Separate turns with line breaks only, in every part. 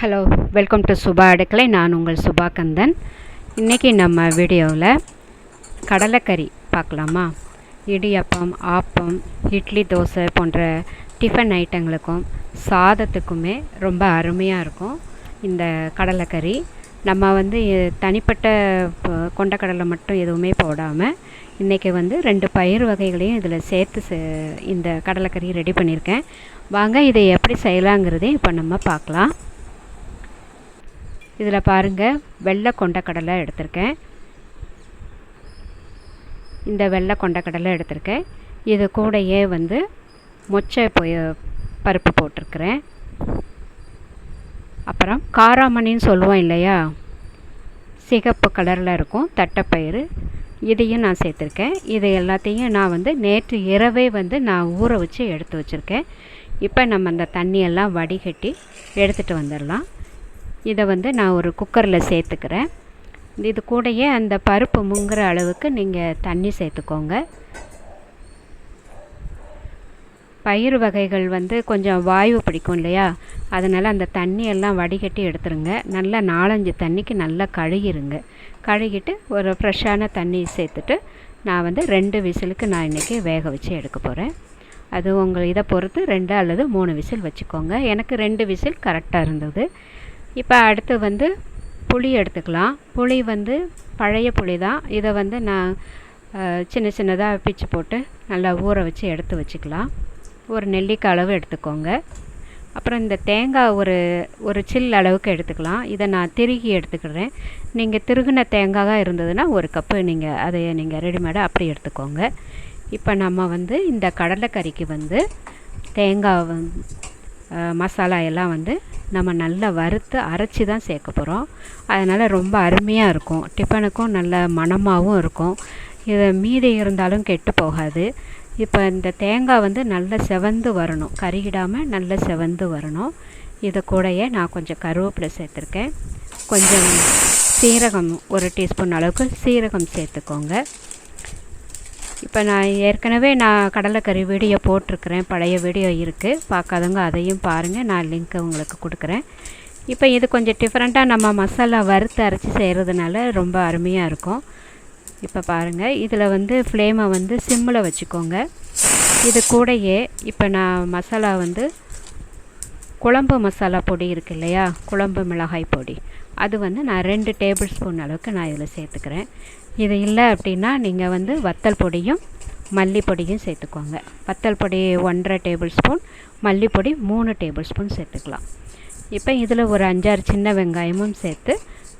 Hello welcome to Subha Adukkalai நான் உங்கள் சுபா கந்தன் இன்றைக்கி நம்ம வீடியோவில் கடலைக்கறி பார்க்கலாமா? இடியப்பம் ஆப்பம் இட்லி தோசை போன்ற டிஃபன் ஐட்டங்களுக்கும் சாதத்துக்குமே ரொம்ப அருமையாக இருக்கும் இந்த கடலைக்கறி. நம்ம வந்து தனிப்பட்ட கொண்டக்கடலை மட்டும் எதுவுமே போடாமல் இன்றைக்கி வந்து ரெண்டு பயிர் வகைகளையும் இதில் சேர்த்து சே- இந்த கடலைக்கறி ரெடி பண்ணியிருக்கேன். வாங்க இதை எப்படி செய்யலாங்கிறதையும் இப்போ நம்ம பார்க்கலாம். இதில் பாருங்கள் வெள்ளை கொண்டக்கடலை எடுத்திருக்கேன். இந்த வெள்ளை கொண்டக்கடலை எடுத்திருக்கேன். இது கூடயே வந்து மொச்சை பொய பருப்பு போட்டிருக்கிறேன். அப்புறம் காராமணின்னு சொல்லுவோம் இல்லையா? சிகப்பு கலரில் இருக்கும் தட்டைப்பயிறு. இதையும் நான் சேர்த்துருக்கேன். இது எல்லாத்தையும் நான் வந்து நேற்று இரவே வந்து நான் ஊற வச்சு எடுத்து வச்சுருக்கேன். இப்போ நம்ம அந்த தண்ணியெல்லாம் வடிகட்டி எடுத்துகிட்டு வந்துடலாம். இதை வந்து நான் ஒரு குக்கரில் சேர்த்துக்கிறேன். இது கூடயே அந்த பருப்பு முங்குற அளவுக்கு நீங்கள் தண்ணி சேர்த்துக்கோங்க. பயிர் வகைகள் வந்து கொஞ்சம் வாயு பிடிக்கும் இல்லையா? அதனால் அந்த தண்ணியெல்லாம் வடிகட்டி எடுத்துருங்க. நல்லா நாலஞ்சு தண்ணிக்கு நல்லா கழுகிருங்க. கழுகிட்டு ஒரு ஃப்ரெஷ்ஷான தண்ணி சேர்த்துட்டு நான் வந்து ரெண்டு விசிலுக்கு நான் இன்றைக்கி வேக வச்சு எடுக்க போகிறேன் அது உங்கள் இதை பொறுத்து ரெண்டு அல்லது மூணு விசில் வச்சுக்கோங்க. எனக்கு ரெண்டு விசில் கரெக்டாக இருந்தது. இப்போ அடுத்து வந்து புளி எடுத்துக்கலாம். புளி வந்து பழைய புளி தான் இதை வந்து நான் சின்ன சின்னதாக பிச்சு போட்டு நல்லா ஊற வச்சு எடுத்து வச்சுக்கலாம். ஒரு நெல்லிக்காய் அளவு எடுத்துக்கோங்க. அப்புறம் இந்த தேங்காய் ஒரு ஒரு சில் அளவுக்கு எடுத்துக்கலாம். இதை நான் திருகி எடுத்துக்கிறேன். நீங்கள் திருகின தேங்காயாக இருந்ததுன்னா ஒரு கப்பு நீங்கள் அதை நீங்கள் ரெடிமேடாக அப்படி எடுத்துக்கோங்க. இப்போ நம்ம வந்து இந்த கடலைக்கறிக்கு வந்து தேங்காய் மசாலா எல்லாம் வந்து நம்ம நல்லா வறுத்து அரைச்சி தான் சேர்க்க போகிறோம் அதனால் ரொம்ப அருமையாக இருக்கும். டிஃபனுக்கும் நல்ல மணமாகவும் இருக்கும். இது மீதி இருந்தாலும் கெட்டு போகாது. இப்போ இந்த தேங்காய் வந்து நல்லா செவந்து வரணும். கருகிடாமல் நல்லா செவந்து வரணும். இதை கூடயே நான் கொஞ்சம் கருவேப்பிலை சேர்த்துருக்கேன். கொஞ்சம் சீரகம் ஒரு டீஸ்பூன் அளவுக்கு சீரகம் சேர்த்துக்கோங்க. இப்போ நான் ஏற்கனவே நான் கடலைக்கறி வீடியோ போட்டிருக்கிறேன். பழைய வீடியோ இருக்குது பார்க்காதவங்க அதையும் பாருங்கள் நான் லிங்க்கை உங்களுக்கு கொடுக்குறேன். இப்போ இது கொஞ்சம் டிஃப்ரெண்ட்டாக நம்ம மசாலா வறுத்து அரைச்சி செய்கிறதுனால ரொம்ப அருமையாக இருக்கும். இப்போ பாருங்கள் இதில் வந்து ஃப்ளேமை வந்து சிம்மில் வச்சுக்கோங்க. இது கூடயே இப்போ நான் மசாலா வந்து குழம்பு மசாலா பொடி இருக்கு இல்லையா? குழம்பு மிளகாய் பொடி. அது வந்து நான் ரெண்டு டேபிள் ஸ்பூன் அளவுக்கு நான் இதில் சேர்த்துக்கிறேன். இது இல்லை அப்படின்னா நீங்கள் வந்து வத்தல் பொடியும் மல்லிப்பொடியும் சேர்த்துக்கோங்க. வத்தல் பொடி ஒன்றரை டேபிள் ஸ்பூன் மல்லிப்பொடி மூணு டேபிள் ஸ்பூன் சேர்த்துக்கலாம். இப்போ இதில் ஒரு அஞ்சாறு சின்ன வெங்காயமும் சேர்த்து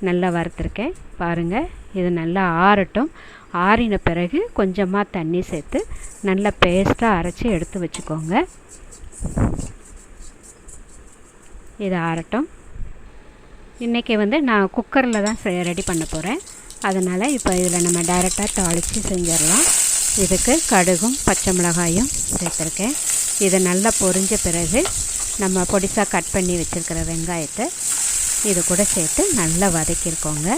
நல்லா வறுத்துருக்கேன். பாருங்கள் இது நல்லா ஆறட்டும். ஆறின பிறகு கொஞ்சமாக தண்ணி சேர்த்து நல்லா பேஸ்ட்டாக அரைச்சி எடுத்து வச்சுக்கோங்க. இது ஆறட்டும். இன்றைக்கி வந்து நான் குக்கரில் தான் ரெடி பண்ண போகிறேன் அதனால் இப்போ இதில் நம்ம டைரெக்டாக தாளித்து செஞ்சிடலாம். இதுக்கு கடுகும் பச்சை மிளகாயும் சேர்த்துருக்கேன். இது நல்லா பொரிஞ்ச பிறகு நம்ம பொடிசாக கட் பண்ணி வச்சுருக்கிற வெங்காயத்தை இது கூட சேர்த்து நல்லா வதக்கியிருக்கோங்க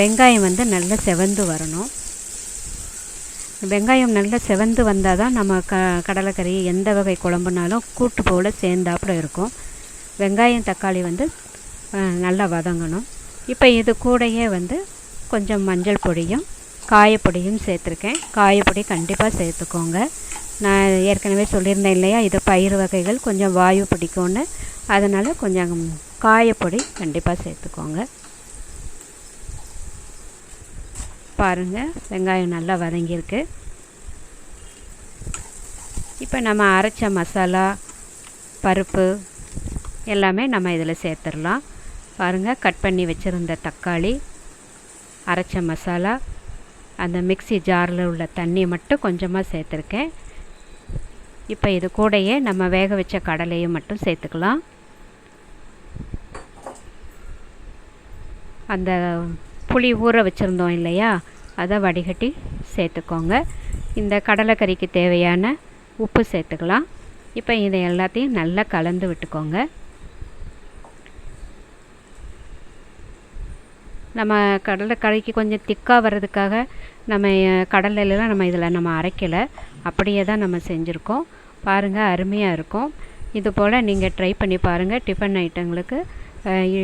வெங்காயம் வந்து நல்லா செவந்து வரணும். வெங்காயம் நல்லா செவந்து வந்தால் தான் நம்ம க கடலைக்கறி எந்த வகை குழம்புனாலும் கூட்டு போல் சேர்ந்தாப்புல இருக்கும். வெங்காயம் தக்காளி வந்து நல்லா வதங்கணும். இப்போ இது கூடயே வந்து கொஞ்சம் மஞ்சள் பொடியும் காயப்பொடியும் சேர்த்துருக்கேன். காயப்பொடி கண்டிப்பாக சேர்த்துக்கோங்க. நான் ஏற்கனவே சொல்லியிருந்தேன் இல்லையா இது பயிர் வகைகள் கொஞ்சம் வாயு பிடிக்கும்னு. அதனால் கொஞ்சம் காயப்பொடி கண்டிப்பாக சேர்த்துக்கோங்க. பாருங்கள் வெங்காயம் நல்லா வதங்கியிருக்கு. இப்போ நம்ம அரைச்ச மசாலா பருப்பு எல்லாமே நம்ம இதில் சேர்த்துடலாம். பாருங்கள் கட் பண்ணி வச்சுருந்த தக்காளி அரைச்ச மசாலா அந்த மிக்ஸி ஜாரில் உள்ள தண்ணி மட்டும் கொஞ்சமாக சேர்த்துருக்கேன். இப்போ இது கூடயே நம்ம வேக வச்ச கடலையும் மட்டும் சேர்த்துக்கலாம். அந்த புளி ஊற வச்சுருந்தோம் இல்லையா அதை வடிகட்டி சேர்த்துக்கோங்க. இந்த கடலைக்கறிக்கு தேவையான உப்பு சேர்த்துக்கலாம். இப்போ இதை எல்லாத்தையும் நல்லா கலந்து விட்டுக்கோங்க. நம்ம கடலைக்கறிக்கு கொஞ்சம் திக்காக வர்றதுக்காக நம்ம அஹ், கடலையிலலாம் நம்ம இதில் நம்ம அரைக்கலை. அப்படியே தான் நம்ம செஞ்சுருக்கோம். பாருங்கள் அருமையாக இருக்கும். இது போல் நீங்கள் ட்ரை பண்ணி பாருங்கள் டிஃபன் ஐட்டங்களுக்கு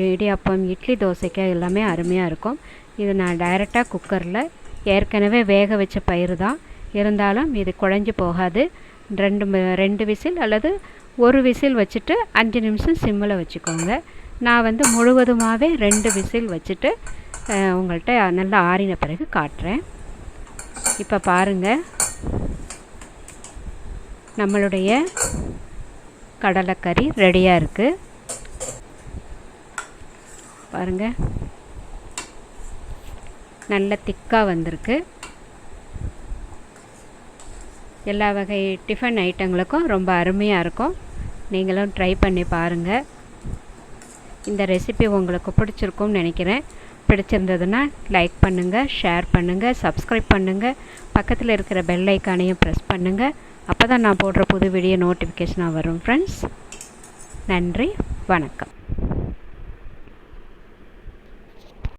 இடியாப்பம் இட்லி தோசைக்கு எல்லாமே அருமையாக இருக்கும். இது நான் டைரெக்டாக குக்கரில் ஏற்கனவே வேக வச்ச பயிறு தான். இருந்தாலும் இது குழஞ்சி போகாது. ரெண்டு ரெண்டு விசில் அல்லது ஒரு விசில் வச்சுட்டு அஞ்சு நிமிஷம் சிம்மில் வச்சுக்கோங்க. நான் வந்து முழுவதுமாகவே ரெண்டு விசில் வச்சுட்டு உங்கள்கிட்ட நல்லா ஆறின பிறகு காட்டுறேன். இப்போ பாருங்கள் நம்மளுடைய கடலைக்கறி ரெடியாக இருக்குது பாருங்கள் நல்ல திக்காக வந்திருக்கு. எல்லா வகை டிஃபன் ஐட்டங்களுக்கும் ரொம்ப அருமையாக இருக்கும். நீங்களும் ட்ரை பண்ணி பாருங்கள் இந்த ரெசிபி உங்களுக்கு பிடிச்சிருக்கும்னு நினைக்கிறேன். பிடிச்சிருந்ததுன்னா லைக் பண்ணுங்கள் ஷேர் பண்ணுங்கள் சப்ஸ்கிரைப் பண்ணுங்கள் பக்கத்தில் இருக்கிற பெல் ஐக்கானையும் ப்ரெஸ் பண்ணுங்கள் அப்போ தான் நான் போடுற புது வீடியோ நோட்டிஃபிகேஷனாக வரும் ஃப்ரெண்ட்ஸ் நன்றி வணக்கம்.